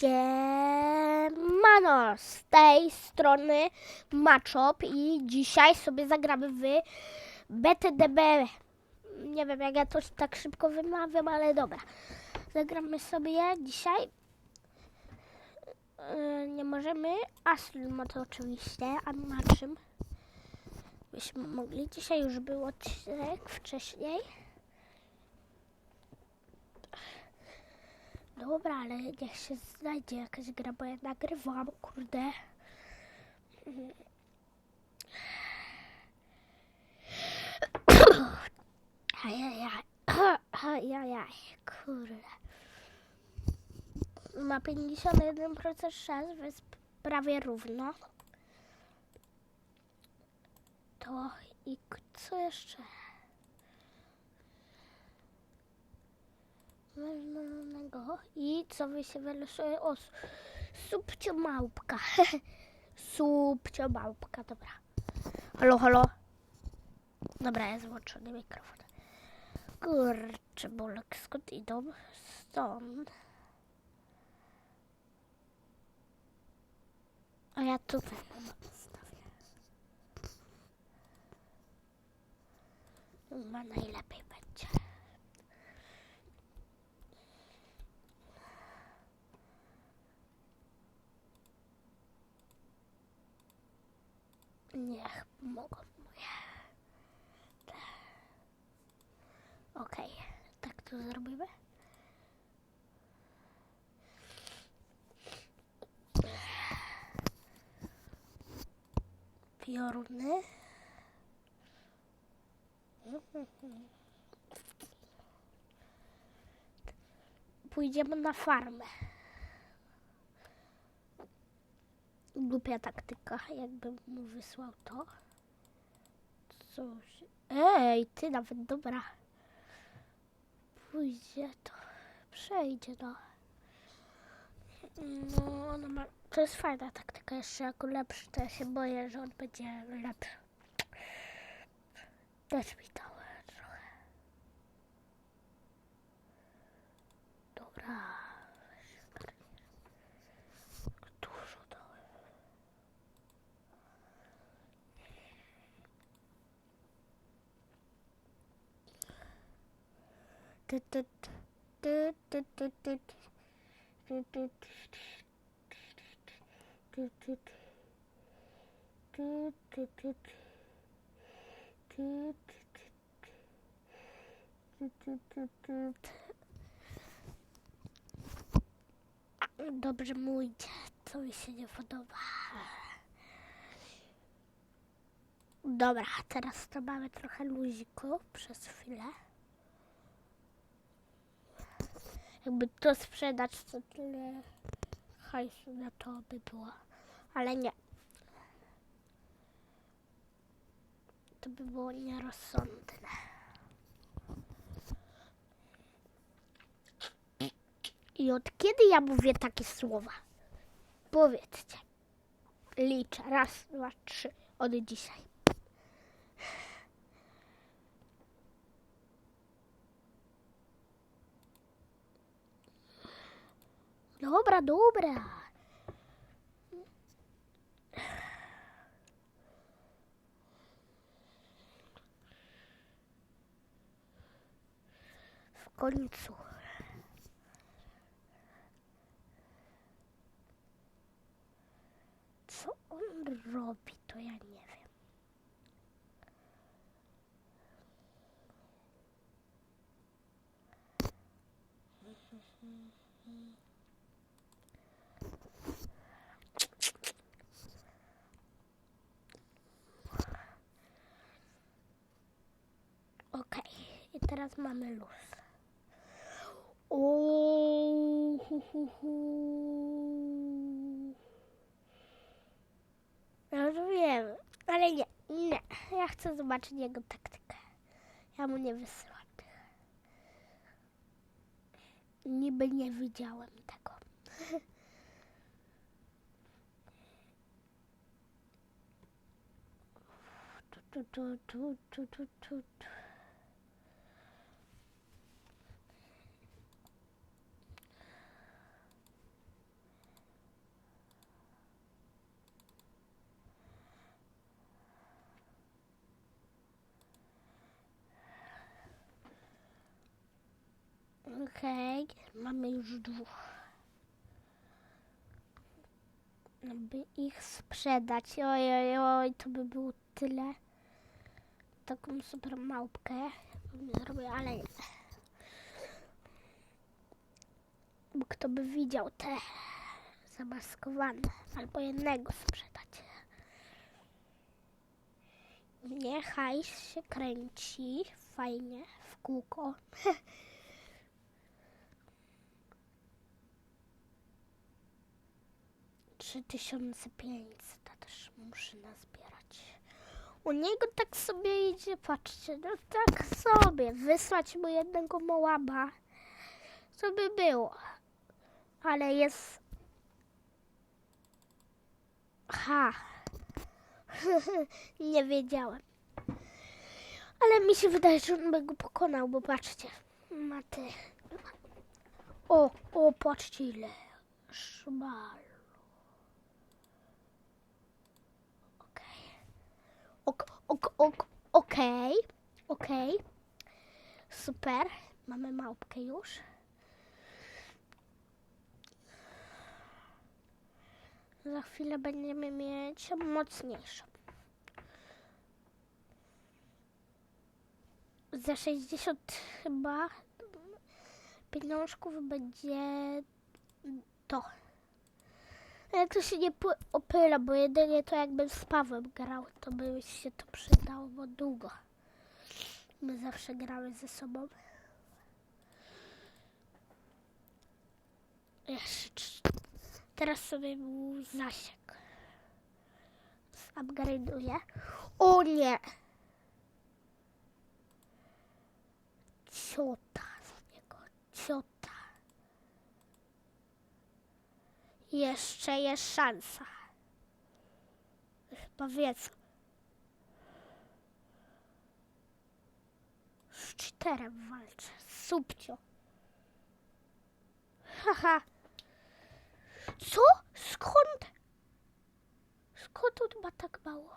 Siemano, z tej strony Machop i dzisiaj sobie zagramy w BTDB. Nie wiem jak ja to tak szybko wymawiam, ale dobra. Zagramy sobie dzisiaj. Yy, Nie możemy, Ashley to oczywiście, a na byśmy mogli. Dzisiaj już był odcinek wcześniej. Dobra, ale niech się znajdzie jakaś gra, bo ja nagrywam, kurde. Ajajaj, ajajaj, kurde. Ma 51% szans, więc prawie równo. To i co jeszcze? I co wy się wylosuje? O, subcio małpka. subcio małpka, dobra. Halo, halo. Dobra, jest włączony mikrofon. Kurczę, bolek, skąd idą? Stąd. A ja tutaj mam stawię. Najlepiej będzie. Niech pomogą moje. Okej, tak to zrobimy. Pioruny. Pójdziemy na farmę. Głupia taktyka, jakbym mu wysłał to. Coś. Ej, ty nawet dobra. Pójdzie to. Przejdzie no. No, ona ma... to jest fajna taktyka. Jeszcze jako lepszy, to ja się boję, że on będzie lepszy. Też mi to Dobrze mu idzie, co mi się nie podoba. Dobra, teraz to mamy trochę luziku przez chwilę. Jakby to sprzedać, to tyle hajsu na to by było. Ale nie. To by było nierozsądne. I od kiedy ja mówię takie słowa? Powiedzcie. Liczę. Raz, dwa, trzy. Od dzisiaj. Dobra, dobra. W końcu. Co on robi, to ja nie wiem. Okej, i teraz mamy luz. Ja już wiem, ale nie, nie. Ja chcę zobaczyć jego taktykę. Ja mu nie wysyłam tych. Niby nie widziałem tego. Tu, tu, tu, tu, tu, tu, Okej, mamy już dwóch. By ich sprzedać. Oj, oj, oj, to by było tyle. Taką super małpkę bym zrobił, ale nie. Bo kto by widział te zamaskowane, albo jednego sprzedać. Nie, hajs się kręci, fajnie, w kółko. Trzy tysiące pięćset, a też muszę nazbierać. U niego tak sobie idzie, patrzcie, no tak sobie, wysłać mu jednego mołaba, co by było. Ale jest... Ha! Nie wiedziałem. Ale mi się wydaje, że on by go pokonał, bo patrzcie. Ma. O, o, patrzcie ile. Szmal. Ok, ok, ok, okej. Super. Mamy małpkę już. Za chwilę będziemy mieć mocniejszą. Za 60 chyba pieniążków będzie to. Ale to się nie opyla, bo jedynie to jakbym z Pawłem grał, to by się to przydało, bo długo. My zawsze gramy ze sobą. Teraz sobie był zasięg. Upgrade'uję. O nie! Ciota z niego. Ciota. Jeszcze jest szansa. Chyba wiedzą. Z cheaterem walczę. Subcio. Haha. Co? Skąd? Skąd on ma tak mało?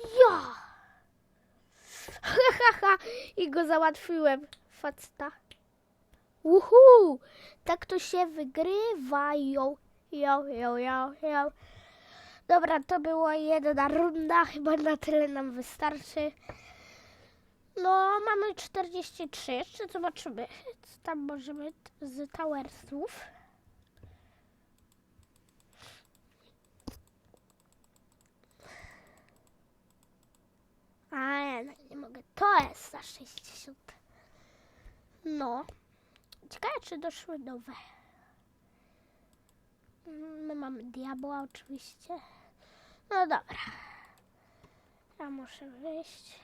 Ja! Hahaha! I go załatwiłem, faceta. Uhu! Tak to się wygrywają. Jo, jo, jo, jo. Dobra, to była jedna runda. Chyba na tyle nam wystarczy. No, mamy 43. Jeszcze zobaczymy, co tam możemy z Towersów. A, ja nie mogę. To jest za 60. No. Ciekawe, czy doszły nowe. Mm, My mamy diabła oczywiście. No dobra. Ja muszę wyjść.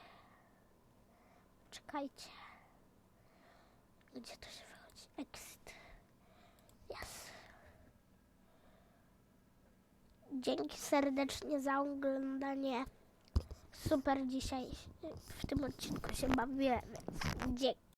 Czekajcie. Gdzie to się wychodzi? Exit. Yes. Dzięki serdecznie za oglądanie. Super dzisiaj w tym odcinku się bawiłem, więc dzięki.